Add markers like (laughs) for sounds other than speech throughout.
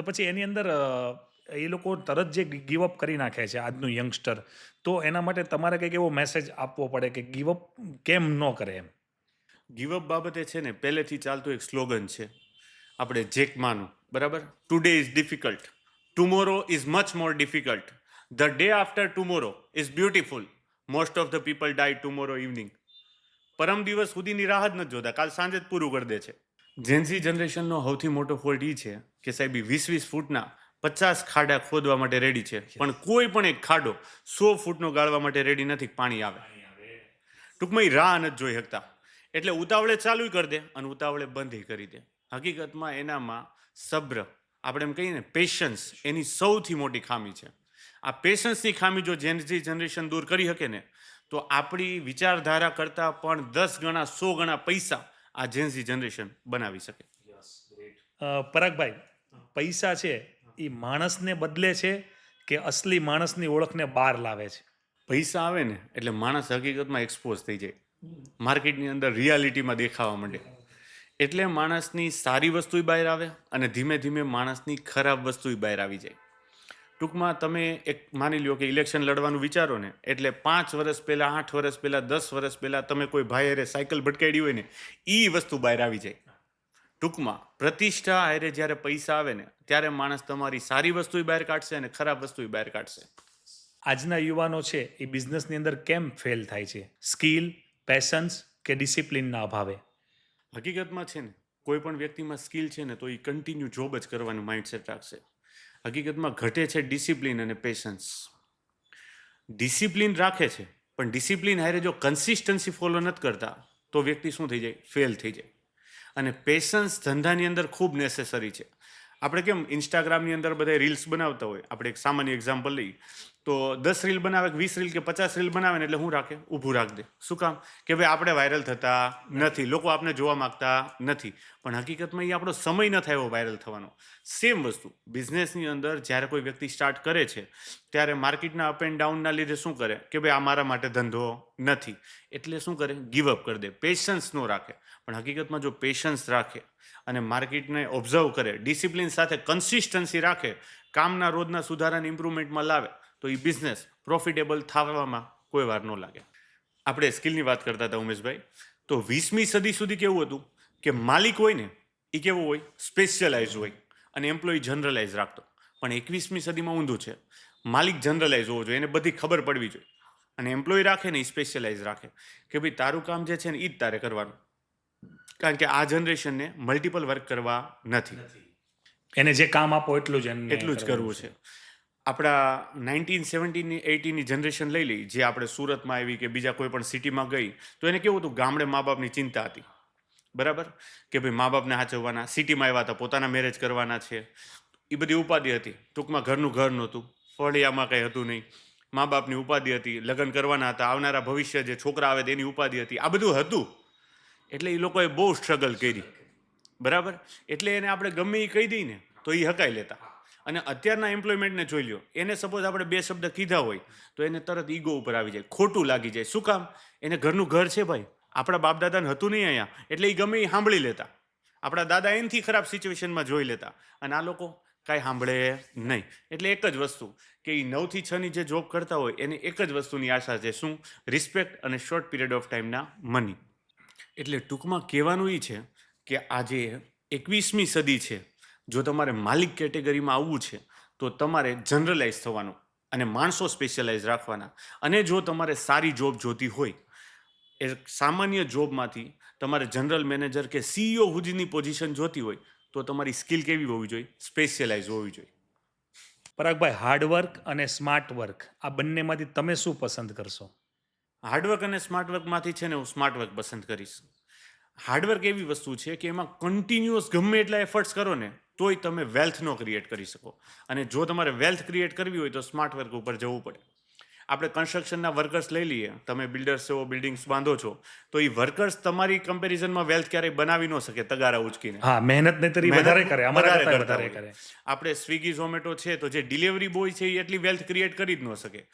તો પછી એની અંદર એ લોકો તરત જે ગીવ અપ કરી નાખે છે આજનું યંગસ્ટર તો એના માટે તમારે કંઈક એવો મેસેજ આપવો પડે કે ગીવ અપ કેમ ન કરે એમ? ગીવઅપ બાબતે છે ને, પહેલેથી ચાલતું એક સ્લોગન છે. આપણે જેક માનું, બરાબર? Today is difficult tomorrow is much more difficult the day after tomorrow is beautiful most of the people die tomorrow evening પરમ દિવસ સુધીની રાહ જ નથી જોતા. કાલ સાંજે જ પૂરું કરી દે છે. જેન્સી જનરેશનનો સૌથી મોટો ફોલ્ટ એ છે કે સાહેબ વીસ વીસ ફૂટના પચાસ ખાડા ખોદવા માટે રેડી છે. પણ કોઈ પણ એક ખાડો સો ફૂટનો ગાળવા માટે રેડી નથી, પાણી આવે. ટૂંકમાં ઈ રાહ નથી જોઈ શકતા. એટલે ઉતાવળે ચાલુ કરી દે અને ઉતાવળે બંધ કરી દે. હકીકતમાં એનામાં સબ્ર, આપણે એમ કહીએ ને પેશન્સ એની સૌથી મોટી ખામી છે. આ પેશન્સની ખામી જો જેનજી જનરેશન દૂર કરી શકે ને, તો આપણી વિચારધારા કરતાં પણ દસ ગણા, સો ગણા પૈસા આ જેન્સી જનરેશન બનાવી શકે. પરાગભાઈ પૈસા છે, એ માણસને બદલે છે કે અસલી માણસની ઓળખને બહાર લાવે છે. પૈસા આવે ને, એટલે માણસ હકીકતમાં એક્સપોઝ થઈ જાય. માર્કેટની અંદર રિયાલિટીમાં દેખાવા માંડે. એટલે માણસની સારી વસ્તુ બહાર આવે અને ધીમે ધીમે માણસની ખરાબ વસ્તુ બહાર આવી જાય. ટૂંકમાં તમે એક માની લ્યો કે ઇલેક્શન લડવાનું વિચારો ને, એટલે પાંચ વર્ષ પહેલાં, આઠ વર્ષ પહેલાં, દસ વર્ષ પહેલાં તમે કોઈ ભાઈ અરે સાયકલ ભટકાડી હોય ને એ વસ્તુ બહાર આવી જાય. ટૂંકમાં પ્રતિષ્ઠા હારે જ્યારે પૈસા આવે ને ત્યારે માણસ તમારી સારી વસ્તુ બહાર કાઢશે અને ખરાબ વસ્તુ બહાર કાઢશે. આજના યુવાનો છે એ બિઝનેસની અંદર કેમ ફેલ થાય છે? સ્કિલ પેશન્સ કે ડિસિપ્લિનના અભાવે? હકીકતમાં છે ને કોઈ પણ વ્યક્તિમાં સ્કિલ છે ને તો એ કન્ટિન્યુ જોબ જ કરવાનું માઇન્ડસેટ રાખશે. હકીકતમાં ઘટે છે ડિસિપ્લિન અને પેશન્સ. ડિસિપ્લિન રાખે છે પણ ડિસિપ્લિન હારે જો કન્સિસ્ટન્સી ફોલો નથી કરતા તો વ્યક્તિ શું થઈ જાય? ફેલ થઈ જાય. અને પેશન્સ ધંધાની અંદર ખૂબ નેસેસરી છે. આપણે કેમ ઇન્સ્ટાગ્રામની અંદર બધા રીલ્સ બનાવતા હોય. આપણે એક સામાન્ય એક્ઝામ્પલ લઈએ. તો દસ રીલ બનાવે વીસ રીલ કે પચાસ રીલ બનાવે ને એટલે હું રાખે? ઊભું રાખ દે. શું કામ? કે ભાઈ આપણે વાયરલ થતા નથી. લોકો આપણે જોવા માગતા નથી. પણ હકીકતમાં એ આપણો સમય ન થાય એવો વાયરલ થવાનો. સેમ વસ્તુ. બિઝનેસની અંદર જ્યારે કોઈ વ્યક્તિ સ્ટાર્ટ કરે છે, ત્યારે માર્કેટના અપ એન્ડ ડાઉનના લીધે શું કરે? કે ભાઈ આ મારા માટે ધંધો નથી. એટલે શું કરે? ગીવ અપ કરી દે. પેશન્સ નો રાખે. પણ હકીકતમાં જો પેશન્સ રાખે અને માર્કેટને ઓબ્ઝર્વ કરે ડિસિપ્લિન સાથે કન્સિસ્ટન્સી રાખે, કામના રોજના સુધારાને ઇમ્પ્રુવમેન્ટમાં લાવે, તો એ બિઝનેસ પ્રોફિટેબલ થવામાં કોઈ વાર ન લાગે. આપણે સ્કિલની વાત કરતા હતા ઉમેશભાઈ. તો વીસમી સદી સુધી કેવું હતું કે માલિક હોય ને એ કેવું હોય? સ્પેશિયલાઇઝ હોય અને એમ્પ્લોય જનરલાઇઝ રાખતો. પણ એકવીસમી સદીમાં ઊંધું છે. માલિક જનરલાઇઝ હોવો જોઈએ, એને બધી ખબર પડવી જોઈએ. અને એમ્પ્લોય રાખે ને એ સ્પેશિયલાઇઝ રાખે. કે ભાઈ તારું કામ જે છે ને એ જ તારે કરવાનું. કારણ કે આ જનરેશનને મલ્ટિપલ વર્ક કરવા નથી. એને જે કામ આપો એટલું જ એટલું જ કરવું છે. આપણા નાઇન્ટીન સેવન્ટીની એટીની જનરેશન લઈ લઈ જે આપણે સુરતમાં આવી કે બીજા કોઈ પણ સિટીમાં ગઈ તો એને કેવું હતું? ગામડે મા બાપની ચિંતા હતી. બરાબર? કે ભાઈ મા બાપને સાચવવાના સિટીમાં આવ્યા હતા પોતાના મેરેજ કરવાના છે. એ બધી ઉપાધિ હતી. ટૂંકમાં ઘરનું ઘર નહોતું. ફળિયામાં કંઈ હતું નહીં. મા બાપની ઉપાધિ હતી. લગ્ન કરવાના હતા. આવનારા ભવિષ્ય જે છોકરા આવે તેની ઉપાધિ હતી. આ બધું હતું. એટલે એ લોકોએ બહુ સ્ટ્રગલ કરી. બરાબર? એટલે એને આપણે ગમે એ કહી દઈએ ને, તો એ હકાઈ લેતા. અને અત્યારના એમ્પ્લોયમેન્ટને જોઈ લ્યો, એને સપોઝ આપણે બે શબ્દ કીધા હોય, તો એને તરત ઈગો ઉપર આવી જાય, ખોટું લાગી જાય. શું કામ? એને ઘરનું ઘર છે ભાઈ. આપણા બાપ દાદાને હતું નહીં અહીંયા, એટલે એ ગમે એ સાંભળી લેતા. આપણા દાદા એનથી ખરાબ સિચ્યુએશનમાં જોઈ લેતા. અને આ લોકો કાંઈ સાંભળે નહીં. એટલે એક જ વસ્તુ, કે એ નવથી છની જે જોબ કરતા હોય, એને એક જ વસ્તુની આશા છે, શું? રિસ્પેક્ટ અને શોર્ટ પીરિયડ ઓફ ટાઈમના મની એટલે ટૂંકમાં કહેવાનું એ છે કે આજે એકવીસમી સદી છે. જો તમારે માલિક કેટેગરીમાં આવવું છે, તો તમારે જનરલાઇઝ થવાનું અને માણસો સ્પેશિયલાઇઝ રાખવાના. અને જો તમારે સારી જોબ જોતી હોય, એ સામાન્ય જોબમાંથી તમારે જનરલ મેનેજર કે સીઈઓ સુધીની પોઝિશન જોતી હોય, તો તમારી સ્કિલ કેવી હોવી જોઈએ? સ્પેશિયલાઇઝ હોવી જોઈએ. પરાગભાઈ હાર્ડવર્ક અને સ્માર્ટ વર્ક, આ બંનેમાંથી તમે શું પસંદ કરશો? હાર્ડવર્ક અને સ્માર્ટ વર્કમાંથી છે ને હું સ્માર્ટ વર્ક પસંદ કરીશ. હાર્ડવર્ક એવી વસ્તુ છે કે એમાં કન્ટિન્યુઅસ ગમે એટલા એફર્ટ્સ કરો ને તોય તમે વેલ્થનો ક્રિએટ કરી શકો. અને જો તમારે વેલ્થ ક્રિએટ કરવી હોય તો સ્માર્ટ વર્ક ઉપર જવું પડે. આપણે કન્સ્ટ્રક્શનના વર્કર્સ લઈ લઈએ તમે બિલ્ડર્સ છો બિલ્ડિંગ્સ બાંધો છો તો એ વર્કર્સ તમારી કમ્પેરિઝનમાં વેલ્થ ક્યારેય બનાવી ન શકે તગારા ઉચકીને. હા મહેનત ને તરી વધારે કરે અમારા વધારે કરે. આપણે સ્વિગી ઝોમેટો છે તો જે ડિલિવરી બોય છે એ એટલી વેલ્થ ક્રિએટ કરી જ ન શકે.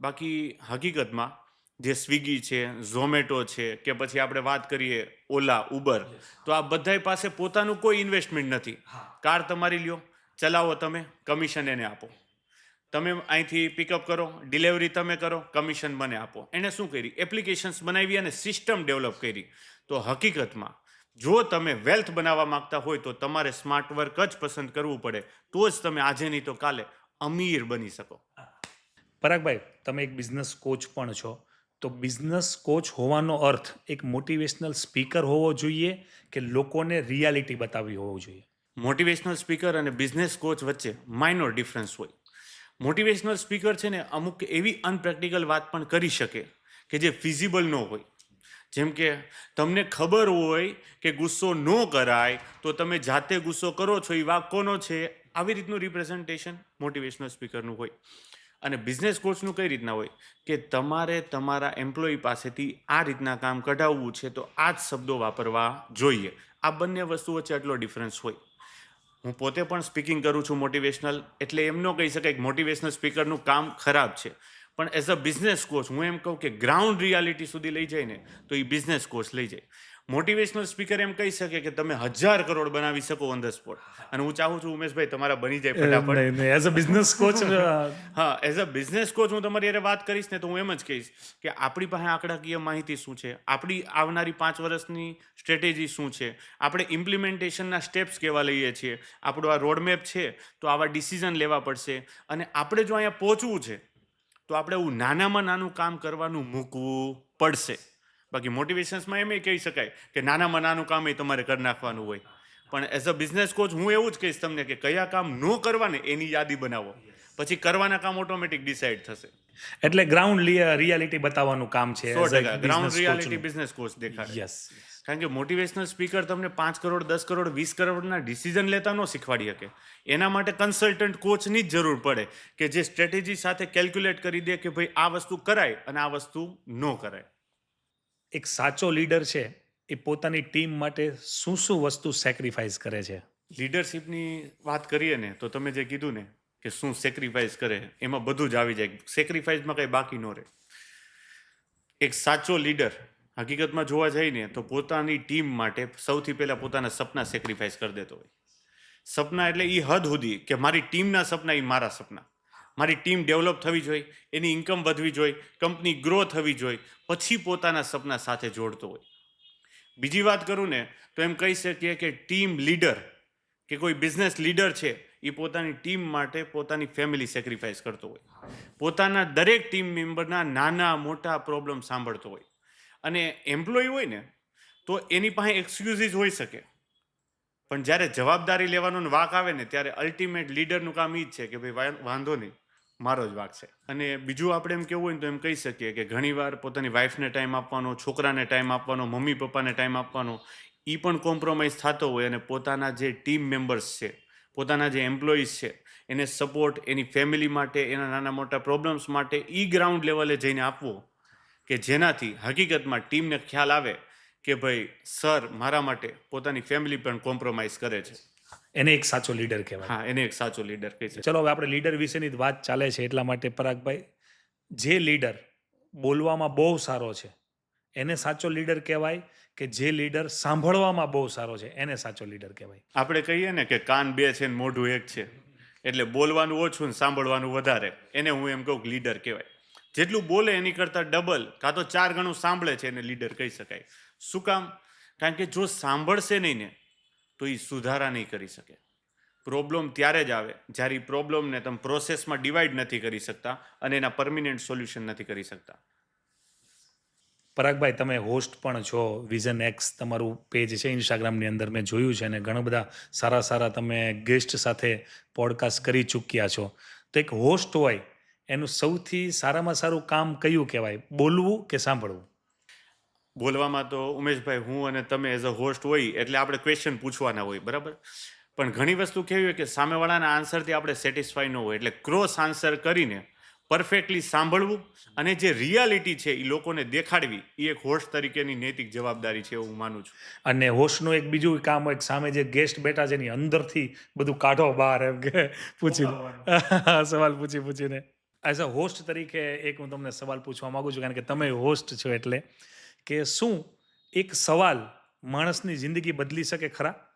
બાકી હકીકતમાં જે સ્વિગી છે ઝોમેટો છે કે પછી આપણે વાત કરીએ ઓલા ઉબર તો આ બધાય પાસે પોતાનું કોઈ ઇન્વેસ્ટમેન્ટ નથી. કાર તમારી લ્યો ચલાવો તમે કમિશન એને આપો. તમે અહીંથી પિકઅપ કરો ડિલિવરી તમે કરો કમિશન મને આપો. એણે શું કરી? એપ્લિકેશન્સ બનાવી અને સિસ્ટમ ડેવલપ કરી. તો હકીકતમાં જો તમે વેલ્થ બનાવવા માંગતા હોય તો તમારે સ્માર્ટ વર્ક જ પસંદ કરવું પડે. તો જ તમે આજે નહીં તો કાલે અમીર બની શકો. પરાગભાઈ તમે એક બિઝનેસ કોચ પણ છો. તો બિઝનેસ કોચ હોવાનો અર્થ એક મોટિવેશનલ સ્પીકર હોવો જોઈએ કે લોકોને રિયાલિટી બતાવવી હોવો જોઈએ? મોટિવેશનલ સ્પીકર અને બિઝનેસ કોચ વચ્ચે માઇનોર ડિફરન્સ હોય. મોટિવેશનલ સ્પીકર છે ને અમુક એવી અનપ્રેક્ટિકલ વાત પણ કરી શકે કે જે ફિઝિબલ ન હોય. જેમ કે, તમને ખબર હોય કે ગુસ્સો ન કરાય, તો તમે જાતે ગુસ્સો કરો છો. એ વાક કોનો છે. આવી રીતનું રિપ્રેઝન્ટેશન મોટિવેશનલ સ્પીકરનું હોય. અને બિઝનેસ કોચનું કઈ રીતના હોય? કે તમારે તમારા એમ્પ્લોયી પાસેથી આ રીતના કામ કઢાવવું છે, તો આ જ શબ્દો વાપરવા જોઈએ. આ બંને વસ્તુ વચ્ચે આટલો ડિફરન્સ હોય. હું પોતે પણ સ્પીકિંગ કરું છું મોટિવેશનલ એટલે એમ ન કહી શકાય કે મોટિવેશનલ સ્પીકરનું કામ ખરાબ છે. પણ એઝ અ બિઝનેસ કોચ હું એમ કહું કે ગ્રાઉન્ડ રિયાલિટી સુધી લઈ જાય ને, તો એ બિઝનેસ કોચ લઈ જાય. મોટિવેશનલ સ્પીકર એમ કહી શકે કે તમે હજાર કરોડ બનાવી શકો ઓન ધ સ્પોટ અને હું ચાહું છું ઉમેશભાઈ તમારા બની જાય ફટાફટ. એઝ (laughs) અ બિઝનેસ કોચ હા એઝ અ બિઝનેસ કોચ હું તમારી અરે વાત કરીશ ને તો હું એમ જ કહીશ કે આપણી પાસે આંકડાકીય માહિતી શું છે? આપણી આવનારી પાંચ વર્ષની સ્ટ્રેટેજી શું છે? આપણે ઇમ્પ્લિમેન્ટેશનના સ્ટેપ્સ કેવા લઈએ છીએ? આપણો આ રોડમેપ છે તો આવા ડિસિઝન લેવા પડશે. અને આપણે જો અહીંયા પહોંચવું છે તો આપણે એવું નાનામાં નાનું કામ કરવાનું મૂકવું પડશે. બાકી મોટિવેશન્સમાં એમ કહી શકાય કે નાનામાં નાનું કામ એ તમારે કરી નાખવાનું હોય. પણ એઝ અ બિઝનેસ કોચ હું એવું જ કહીશ તમને કે કયા કામ ન કરવાને એની યાદી બનાવો. પછી કરવાના કામ ઓટોમેટિક ડિસાઇડ થશે. એટલે ગ્રાઉન્ડ રિયાલિટી બતાવવાનું કામ છે ગ્રાઉન્ડ રિયાલિટી બિઝનેસ કોચ દેખાડે. યસ કારણ કે મોટિવેશનલ સ્પીકર તમને પાંચ કરોડ દસ કરોડ વીસ કરોડના ડિસિઝન લેતા ન શીખવાડી શકે. એના માટે કન્સલ્ટન્ટ કોચની જ જરૂર પડે કે જે સ્ટ્રેટેજી સાથે કેલ્ક્યુલેટ કરી દે કે ભાઈ આ વસ્તુ કરાય અને આ વસ્તુ ન કરાય. એક સાચો લીડર છે એ પોતાની ટીમ માટે શું શું વસ્તુ સેક્રિફાઈસ કરે છે? લીડરશિપની વાત કરીએ ને, તો તમે જે કીધું ને કે શું સેક્રિફાઈસ કરે, એમાં બધું જ આવી જાય. સેક્રિફાઈસમાં કંઈ બાકી ન રહે. એક સાચો લીડર હકીકતમાં જોવા જઈને તો પોતાની ટીમ માટે સૌથી પહેલાં પોતાના સપના સેક્રિફાઈસ કરી દેતો હોય. સપના એટલે એ હદ સુધી કે મારી ટીમના સપના એ મારા સપના. મારી ટીમ ડેવલપ થવી જોઈએ, એની ઇન્કમ વધવી જોઈએ, કંપની ગ્રો થવી જોઈએ, પછી પોતાના સપના સાથે જોડતો હોય. બીજી વાત કરું ને, તો એમ કહી શકીએ કે ટીમ લીડર, કે કોઈ બિઝનેસ લીડર છે એ પોતાની ટીમ માટે પોતાની ફેમિલી સેક્રિફાઈસ કરતો હોય. પોતાના દરેક ટીમ મેમ્બરના નાના મોટા પ્રોબ્લેમ સાંભળતો હોય. અને એમ્પ્લોય હોય ને, તો એની પાસે એક્સક્યુઝિસ હોઈ શકે. પણ જ્યારે જવાબદારી લેવાનો વાક આવે ને, ત્યારે અલ્ટિમેટ લીડરનું કામ એ જ છે કે ભાઈ વાંધો નહીં. મારો જ વાક છે. અને બીજું આપણે એમ કેવું હોય તો એમ કહી શકીએ કે ઘણીવાર પોતાની વાઈફને ટાઈમ આપવાનો, છોકરાને ટાઈમ આપવાનો, મમ્મી પપ્પાને ટાઈમ આપવાનો એ પણ કોમ્પ્રોમાઇઝ થતો હોય અને પોતાના જે ટીમ મેમ્બર્સ છે, પોતાના જે એમ્પ્લોઈઝ છે, એને સપોર્ટ એની ફેમિલી માટે, એના નાના મોટા પ્રોબ્લેમ્સ માટે ઈ ગ્રાઉન્ડ લેવલે જઈને આપવો કે જેનાથી હકીકતમાં ટીમને ખ્યાલ આવે કે ભાઈ, સર, મારા માટે પોતાની ફેમિલી પણ કોમ્પ્રોમાઇઝ કરે છે. એને એક સાચો લીડર કહેવાય. હા એને એક સાચો લીડર કહી છે ચલો હવે આપણે લીડર વિશેની વાત ચાલે છે એટલા માટે પરાગભાઈ જે લીડર બોલવામાં બહુ સારો છે એને સાચો લીડર કહેવાય કે જે લીડર સાંભળવામાં બહુ સારો છે એને સાચો લીડર કહેવાય. આપણે કહીએ ને કે કાન બે છે ને મોઢું એક છે એટલે બોલવાનું ઓછું ને સાંભળવાનું વધારે એને હું એમ કહું લીડર કહેવાય. જેટલું બોલે એની કરતાં ડબલ કાં તો ચાર ગણું સાંભળે છે એને લીડર કહી શકાય. શું કામ? કારણ કે જો સાંભળશે નહીં ને તો એ સુધારા નહીં કરી શકે. પ્રોબ્લેમ ત્યારે જ આવે જ્યારે એ પ્રોબ્લેમને તમે પ્રોસેસમાં ડિવાઈડ નથી કરી શકતા અને એના પરમિનન્ટ સોલ્યુશન નથી કરી શકતા. પરાગભાઈ, તમે હોસ્ટ પણ છો. વિઝન એક્સ તમારું પેજ છે ઇન્સ્ટાગ્રામની અંદર મેં જોયું છે અને ઘણા બધા સારા સારા તમે ગેસ્ટ સાથે પોડકાસ્ટ કરી ચૂક્યા છો. તો એક હોસ્ટ હોય, એનું સૌથી સારામાં સારું કામ કયું કહેવાય? બોલવું કે સાંભળવું? બોલવામાં તો ઉમેશભાઈ હું અને તમે એઝ અ હોસ્ટ હોય એટલે આપણે ક્વેશ્ચન પૂછવાના હોય બરાબર? પણ ઘણી વસ્તુ કેવી હોય કે સામેવાળાના આન્સરથી આપણે સેટિસ્ફાઈ ન હોય એટલે ક્રોસ આન્સર કરીને પરફેક્ટલી સાંભળવું અને જે રિયાલિટી છે એ લોકોને દેખાડવી એ એક હોસ્ટ તરીકેની નૈતિક જવાબદારી છે એવું હું માનું છું. અને હોસ્ટનું એક બીજું કામ હોય સામે જે ગેસ્ટ બેઠા છે એની અંદરથી બધું કાઢો બહાર એમ કે પૂછી (laughs) સવાલ પૂછી પૂછીને. એઝ અ હોસ્ટ તરીકે એક હું તમને સવાલ પૂછવા માગું છું કારણ કે તમે હોસ્ટ છો એટલે. કે શું એક સવાલ માણસની જિંદગી બદલી શકે ખરા?